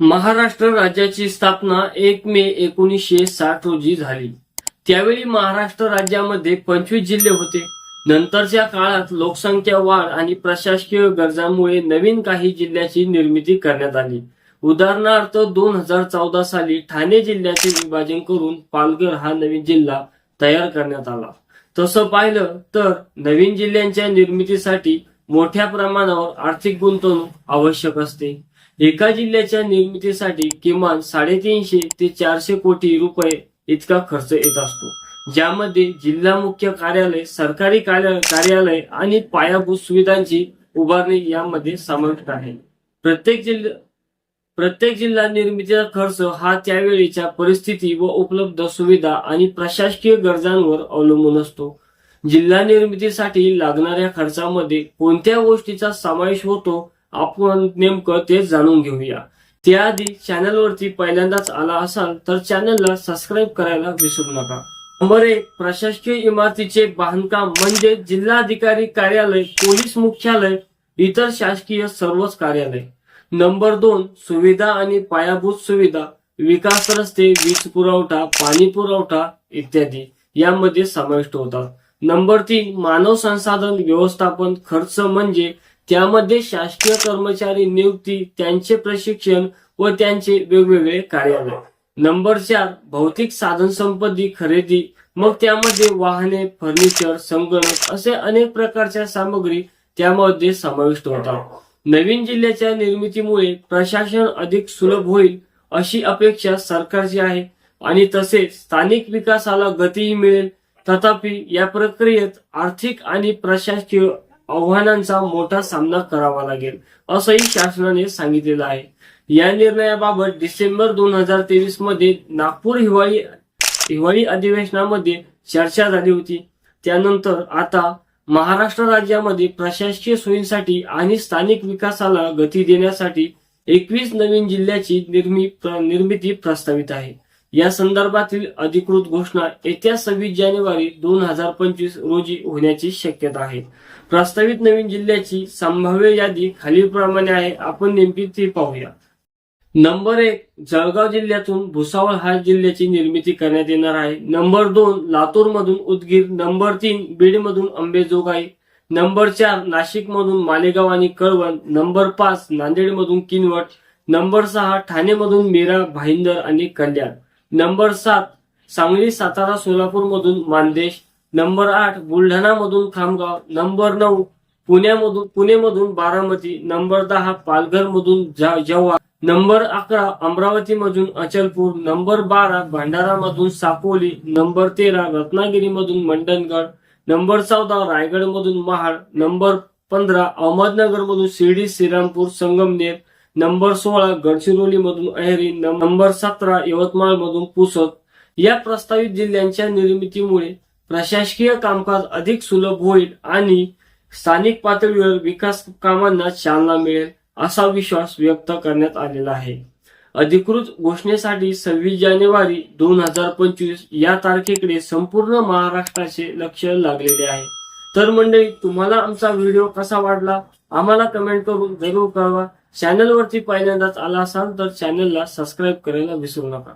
महाराष्ट्र राज्याची स्थापना एक मे एकोणीसशे साठ रोजी झाली. त्यावेळी महाराष्ट्र राज्यामध्ये पंचवीस जिल्हे होते. नंतरच्या काळात लोकसंख्या वाढ आणि प्रशासकीय गरजांमुळे नवीन काही जिल्ह्याची निर्मिती करण्यात आली. उदाहरणार्थ दोन हजार चौदा साली ठाणे जिल्ह्याचे विभाजन करून पालघर हा नवीन जिल्हा तयार करण्यात आला. तसं पाहिलं तर नवीन जिल्ह्यांच्या निर्मितीसाठी मोठ्या प्रमाणावर आर्थिक गुंतवणूक आवश्यक असते. एका जिल्ह्याच्या निर्मितीसाठी किमान साडेतीनशे ते चारशे कोटी रुपये इतका खर्च येत असतो. ज्यामध्ये जिल्हा मुख्य कार्यालय सरकारी कार्यालय आणि पायाभूत सुविधांची उभारणी यामध्ये समाविष्ट आहे. प्रत्येक जिल्हा प्रत्येक जिल्हा निर्मितीचा खर्च हा त्यावेळीच्या परिस्थिती व उपलब्ध सुविधा आणि प्रशासकीय गरजांवर अवलंबून असतो. जिल्हा निर्मितीसाठी लागणाऱ्या खर्चामध्ये कोणत्या गोष्टीचा समावेश होतो आपण नेमकं ते जाणून घेऊया. त्याआधी चॅनलवरती पहिल्यांदाच आला असाल तर चॅनलला सबस्क्राईब करायला विसरू नका. नंबर एक प्रशासकीय इमारतीचे बांधकाम म्हणजे जिल्हाधिकारी कार्यालय पोलीस मुख्यालय इतर शासकीय सर्वच कार्यालय. नंबर दोन सुविधा आणि पायाभूत सुविधा विकास रस्ते वीज पुरवठा पाणी पुरवठा इत्यादी यामध्ये समाविष्ट होतात. नंबर तीन मानव संसाधन व्यवस्थापन खर्च म्हणजे त्यामध्ये शासकीय कर्मचारी नियुक्ती त्यांचे प्रशिक्षण व त्यांचे वेगवेगळे कार्यालय. नंबर चार भौतिक साधन संपत्ती खरेदी. मग त्यामध्ये वाहने फर्निचर संगणक असे अनेक प्रकारच्या सामग्री त्यामध्ये समाविष्ट होतात. नवीन जिल्ह्याच्या निर्मितीमुळे प्रशासन अधिक सुलभ होईल अशी अपेक्षा सरकारची आहे आणि तसेच स्थानिक विकासाला गतीही मिळेल. तथापि या प्रक्रियेत आर्थिक आणि प्रशासकीय आव्हानांचा मोठा सामना करावा लागेल असंही शासनाने सांगितलेलं आहे. या निर्णयाबाबत डिसेंबर दोन हजार तेवीसमध्ये नागपूर हिवाळी हिवाळी अधिवेशनामध्ये चर्चा झाली होती. त्यानंतर आता महाराष्ट्र राज्यामध्ये प्रशासकीय सोयींसाठी आणि स्थानिक विकासाला गती देण्यासाठी एकवीस नवीन जिल्ह्याची निर्मी प्र- निर्मिती प्रस्तावित आहे. या संदर्भातील अधिकृत घोषणा येत्या सव्वीस जानेवारी दोन हजार पंचवीस रोजी होण्याची शक्यता आहे. प्रस्तावित नवीन जिल्ह्याची संभाव्य यादी खालीलप्रमाणे आहे. आपण नेमकी ती पाहूया. नंबर एक जळगाव जिल्ह्यातून भुसावळ हा जिल्ह्याची निर्मिती करण्यात येणार आहे. नंबर दोन लातूर मधून उदगीर. नंबर तीन बीड मधून अंबेजोगाई नंबर चार नाशिक मधून मालेगाव आणि कळवण. नंबर पाच नांदेड मधून किनवट. नंबर सहा ठाणे मधून मीरा भाईंदर आणि कल्याण. नंबर सात सांगली सातारा सोलापूर मधून मानदेश नंबर आठ बुलढाणा मधून खामगाव. नंबर नऊ पुण्यामधून पुणेमधून बारामती. नंबर दहा पालघर मधून जव्हार. नंबर अकरा अमरावती मधून अचलपूर. नंबर बारा भंडारा मधून सापोली नंबर तेरा रत्नागिरी मधून मंडणगड. नंबर चौदा रायगड मधून महाड. नंबर पंधरा अहमदनगर मधून शिर्डी श्रीरामपूर संगमनेर. नंबर सोळा गडचिरोली मधून अहेरी नंबर सतरा यवतमाळ मधून पुसद. या प्रस्तावित जिल्ह्यांच्या निर्मितीमुळे प्रशासकीय कामकाज अधिक सुलभ होईल आणि स्थानिक पातळीवर विकास कामांना चालना मिळेल असा विश्वास व्यक्त करण्यात आलेला आहे. अधिकृत घोषणेसाठी सव्वीस जानेवारी दोन हजार पंचवीस या तारखेकडे संपूर्ण महाराष्ट्राचे लक्ष लागलेले आहे. तर मंडळी तुम्हाला आमचा व्हिडिओ कसा वाटला? आम्हाला कमेंट करून जरूर कळवा. चॅनलवरती पहिल्यांदाच आला असाल तर चॅनलला सबस्क्राईब करायला विसरू नका.